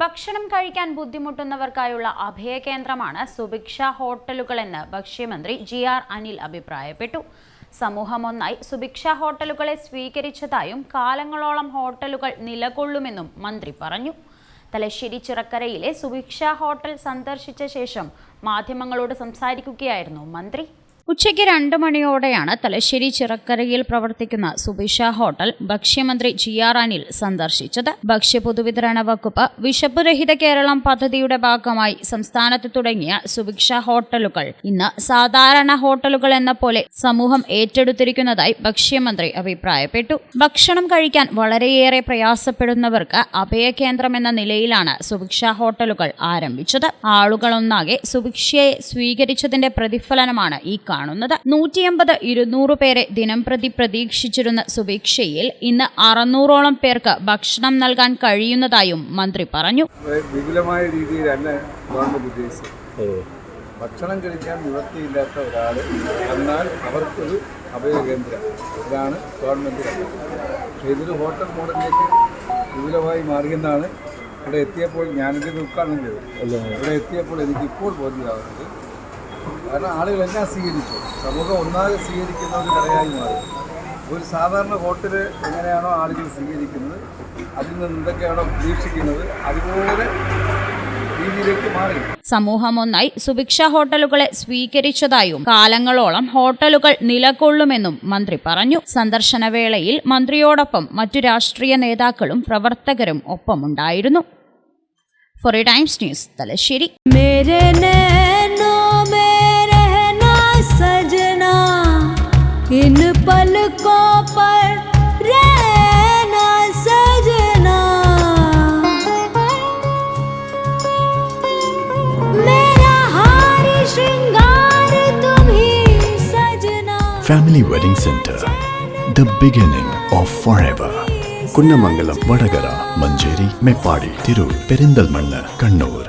ഭക്ഷണം കഴിക്കാൻ ബുദ്ധിമുട്ടുന്നവർക്കായുള്ള അഭയ കേന്ദ്രമാണ് സുഭിക്ഷ ഹോട്ടലുകൾ എന്ന് ഭക്ഷ്യമന്ത്രി ജി ആർ അനിൽ അഭിപ്രായപ്പെട്ടു. സമൂഹമൊന്നായി സുഭിക്ഷ ഹോട്ടലുകളെ സ്വീകരിച്ചതായും കാലങ്ങളോളം ഹോട്ടലുകൾ നിലകൊള്ളുമെന്നും മന്ത്രി പറഞ്ഞു. തലശ്ശേരി ചിറക്കരയിലെ സുഭിക്ഷ ഹോട്ടൽ സന്ദർശിച്ച ശേഷം മാധ്യമങ്ങളോട് സംസാരിക്കുകയായിരുന്നു മന്ത്രി. ഉച്ചയ്ക്ക് രണ്ട് മണിയോടെയാണ് തലശ്ശേരി ചിറക്കരയിൽ പ്രവർത്തിക്കുന്ന സുഭിഷ ഹോട്ടൽ ഭക്ഷ്യമന്ത്രി ജി ആർ അനിൽ സന്ദർശിച്ചത്. ഭക്ഷ്യ പൊതുവിതരണ വകുപ്പ് വിശപ്പ് രഹിത കേരളം പദ്ധതിയുടെ ഭാഗമായി സംസ്ഥാനത്ത് തുടങ്ങിയ സുഭിക്ഷ ഹോട്ടലുകൾ. ഇന്ന് സാധാരണ ഹോട്ടലുകൾ എന്ന പോലെ സമൂഹം ഏറ്റെടുത്തിരിക്കുന്നതായി ഭക്ഷ്യമന്ത്രി അഭിപ്രായപ്പെട്ടു. ഭക്ഷണം കഴിക്കാൻ വളരെയേറെ പ്രയാസപ്പെടുന്നവർക്ക് അഭയകേന്ദ്രം എന്ന നിലയിലാണ് സുഭിക്ഷ ഹോട്ടലുകൾ ആരംഭിച്ചത്. ആളുകളൊന്നാകെ സുഭിക്ഷയെ സ്വീകരിച്ചതിന്റെ പ്രതിഫലനമാണ് ഈ കാണുന്നത്. നൂറ്റിയമ്പത് ഇരുന്നൂറ് പേരെ ദിനംപ്രതി പ്രതീക്ഷിച്ചിരുന്ന സുഭിക്ഷയിൽ ഇന്ന് അറുന്നൂറോളം പേർക്ക് ഭക്ഷണം നൽകാൻ കഴിയുന്നതായും മന്ത്രി പറഞ്ഞു. വിപുലമായ രീതിയിലല്ല ഗവൺമെന്റ് ഉദ്ദേശിച്ചത്. ഭക്ഷണം കഴിക്കാൻ നിവൃത്തിയില്ലാത്ത ഒരാൾ എന്നാൽ അവർക്കൊരു അഭയകേന്ദ്രം. ഇതാണ് ഗവൺമെന്റ് പക്ഷേ ഇതൊരു ഹോട്ടൽ മോഡലിലേക്ക് വിപുലമായി മാറിയെന്നാണ് ഇവിടെ എത്തിയപ്പോൾ ഞാനിത് ഉദ്ഘാടനം ചെയ്തത്. ഇവിടെ എത്തിയപ്പോൾ എനിക്ക് ഇപ്പോൾ ബോധ്യമാകുന്നത് കാരണം ആളുകളെല്ലാം സ്വീകരിച്ചു. സമൂഹം ഒന്നാകെ സ്വീകരിക്കുന്ന ഒരു കടയായി മാറി. ഒരു സാധാരണ ഹോട്ടൽ എങ്ങനെയാണോ ആളുകൾ സ്വീകരിക്കുന്നത് അതിൽ നിന്ന് എന്തൊക്കെയാണോ പ്രതീക്ഷിക്കുന്നത് അതുപോലെ സമൂഹം ഒന്നായി സമൂഹമൊന്നായി സുഭിക്ഷ ഹോട്ടലുകളെ സ്വീകരിച്ചതായും കാലങ്ങളോളം ഹോട്ടലുകൾ നിലകൊള്ളുമെന്നും മന്ത്രി പറഞ്ഞു. സന്ദർശന വേളയിൽ മന്ത്രിയോടൊപ്പം മറ്റു രാഷ്ട്രീയ നേതാക്കളും പ്രവർത്തകരും ഒപ്പമുണ്ടായിരുന്നു. Four times news Thalassery. इन पलकों पर रहना सजना मेरा हार श्रृंगार तुम्हें Sajna family wedding centre the beginning of forever Kunnamangalam Vadakara Manjeri Meppadi Thiru Perinthalmanna Kannur